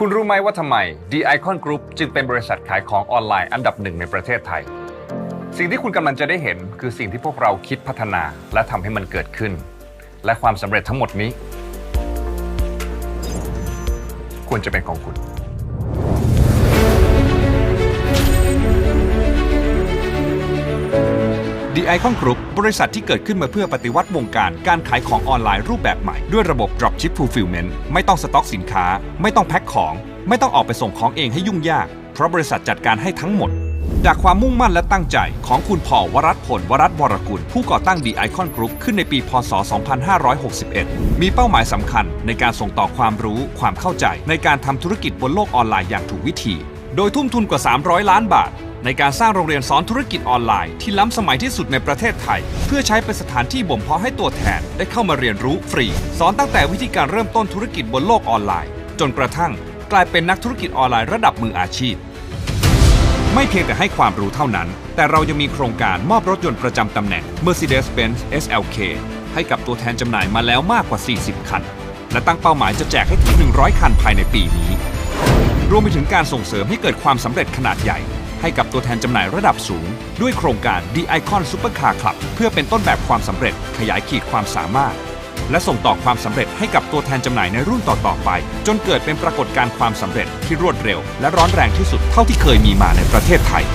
คุณรู้ไหมว่าทำไม The Icon Group จึงเป็นบริษัทขายของออนไลน์อันดับหนึ่งในประเทศไทย สิ่งที่คุณกำลังจะได้เห็นคือสิ่งที่พวกเราคิดพัฒนาและทำให้มันเกิดขึ้น และความสำเร็จทั้งหมดนี้ ควรจะเป็นของคุณ The Icon Group บริษัทที่เกิดขึ้นมาเพื่อปฏิวัติวงการการขายของออนไลน์รูปแบบใหม่ ด้วยระบบ Dropship Fulfillment ไม่ต้องสต็อกสินค้า ไม่ต้องแพ็คของ ไม่ต้องออกไปส่งของเองให้ยุ่งยาก เพราะบริษัทจัดการให้ทั้งหมด จากความมุ่งมั่นและตั้งใจของคุณพอวรัตพลวรัตวรกุล ผู้ก่อตั้ง The Icon Group ขึ้นในปี พศ 2561 มีเป้าหมายสำคัญในการส่งต่อความรู้ความเข้าใจในการทำธุรกิจบนโลกออนไลน์อย่างถูกวิธี โดยทุ่มทุนกว่า 300 ล้านบาท ในการสร้างโรงเรียนสอนธุรกิจออนไลน์ที่ล้ำสมัยที่สุดในประเทศไทย เพื่อใช้เป็นสถานที่บ่มเพาะให้ตัวแทนได้เข้ามาเรียนรู้ฟรี สอนตั้งแต่วิธีการเริ่มต้นธุรกิจบนโลกออนไลน์ จนกระทั่งกลายเป็นนักธุรกิจออนไลน์ระดับมืออาชีพ ไม่เพียงแต่ให้ความรู้เท่านั้น แต่เรายังมีโครงการมอบรถยนต์ประจำตำแหน่ง Mercedes-Benz SLK ให้กับตัวแทนจำหน่ายมาแล้วมากกว่า 40 คัน และตั้งเป้าหมายจะแจกให้ถึง 100 คันภายในปีนี้ รวมไปถึงการส่งเสริมให้เกิดความสำเร็จขนาดใหญ่ ให้กับตัวแทนจำหน่ายระดับสูง ด้วยโครงการ The Icon Supercar Club เพื่อเป็นต้นแบบความสำเร็จขยายขีดความสามารถ และส่งต่อความสำเร็จให้กับตัวแทนจำหน่ายในรุ่นต่อๆไป จนเกิดเป็นปรากฏการณ์ความสำเร็จที่รวดเร็ว และร้อนแรงที่สุดเท่าที่เคยมีมาในประเทศไทย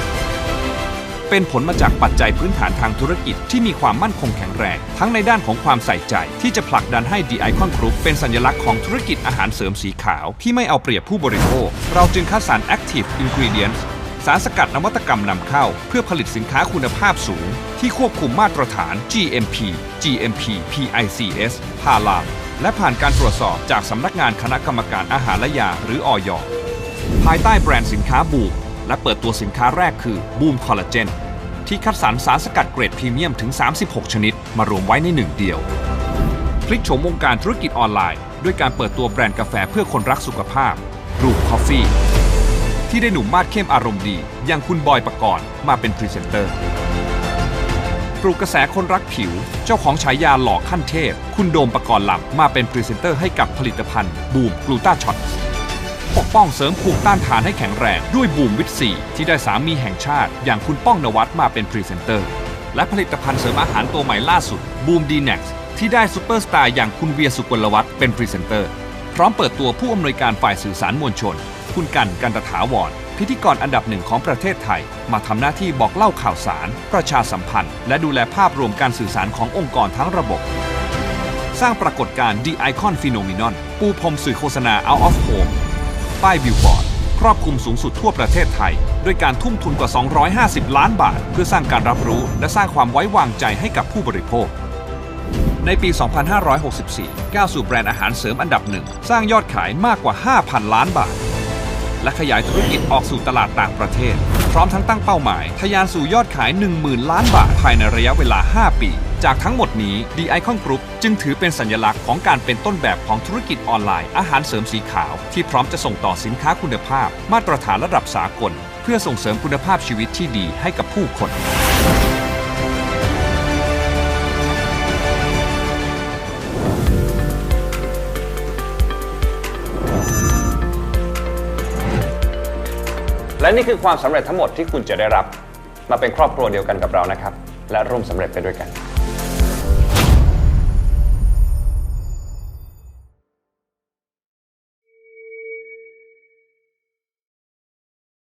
เป็นผลมาจากปัจจัยพื้นฐานทางธุรกิจที่มีความมั่นคงแข็งแรง ทั้งในด้านของความใส่ใจ ที่จะผลักดันให้ The Icon Group เป็นสัญลักษณ์ของธุรกิจอาหารเสริมสีขาว ที่ไม่เอาเปรียบผู้บริโภค เราจึงคัดสรร Active Ingredients สารสกัดนวัตกรรมนำเข้า เพื่อผลิตสินค้าคุณภาพสูง ที่ควบคุมมาตรฐาน GMP GMP PICS พาลาและผ่านการตรวจสอบจากสำนักงานคณะกรรมการอาหารและยาหรืออยภายใต้แบรนด์สินค้าบูมและเปิดตัวสินค้าแรกคือบูมคอลลาเจนที่คัดสรรสารสกัดเกรดพรีเมียมถึง 36 ชนิด มารวมไว้ในหนึ่งเดียว พลิกโฉมวงการธุรกิจออนไลน์ ด้วยการเปิดตัวแบรนด์กาแฟเพื่อคนรักสุขภาพรูปคอฟฟี่ ที่ได้หนุ่มมาดเข้มอารมณ์ดี อย่างคุณบอยปกรณ์มาเป็นพรีเซนเตอร์ ปลุกกระแสคนรักผิว เจ้าของฉายาหล่อขั้นเทพ คุณโดมปกรณ์ลำมาเป็นพรีเซนเตอร์ให้กับผลิตภัณฑ์บูมกลูตาช็อตปกป้องเสริมภูมิต้านทานให้แข็งแรงด้วยบูมวิตซีที่ได้สามีแห่งชาติ อย่างคุณป้องนวัดมาเป็นพรีเซนเตอร์ และผลิตภัณฑ์เสริมอาหารตัวใหม่ล่าสุดบูมดีเน็กซ์ที่ได้ซูเปอร์สตาร์อย่างคุณเวียสุกลวัฒน์เป็นพรีเซนเตอร์ พร้อมเปิดตัวผู้อำนวยการฝ่ายสื่อสารมวลชน คุณกันกันตถาวรพิธีกรอันดับหนึ่งของประเทศไทย มาทำหน้าที่บอกเล่าข่าวสาร ประชาสัมพันธ์ และดูแลภาพรวมการสื่อสารขององค์กรทั้งระบบ สร้างปรากฏการณ์ The Icon Phenomenon ปูพรมสื่อโฆษณา Out of Home ป้ายบิลบอร์ดครอบคลุมสูงสุดทั่วประเทศไทย ด้วยการทุ่มทุนกว่า 250 ล้านบาท เพื่อสร้างการรับรู้และสร้างความไว้วางใจให้กับผู้บริโภค ในปี 2564 ก้าวสู่แบรนด์อาหารเสริมอันดับหนึ่ง สร้างยอดขายมากกว่า 5,000 ล้านบาท และขยายธุรกิจออกสู่ตลาดต่างประเทศ พร้อมทั้งตั้งเป้าหมายทะยานสู่ยอดขาย 10,000 ล้านบาท ภายในระยะเวลา 5 ปี จากทั้งหมดนี้ The Icon Group จึงถือเป็นสัญลักษณ์ของการเป็นต้นแบบของธุรกิจออนไลน์อาหารเสริมสีขาว ที่พร้อมจะส่งต่อสินค้าคุณภาพ มาตรฐานระดับสากล เพื่อส่งเสริมคุณภาพชีวิตที่ดีให้กับผู้คน และนี่คือความสำเร็จทั้งหมดที่คุณจะได้รับ มาเป็นครอบครัวเดียวกันกับเรานะครับ และร่วมสำเร็จไปด้วยกัน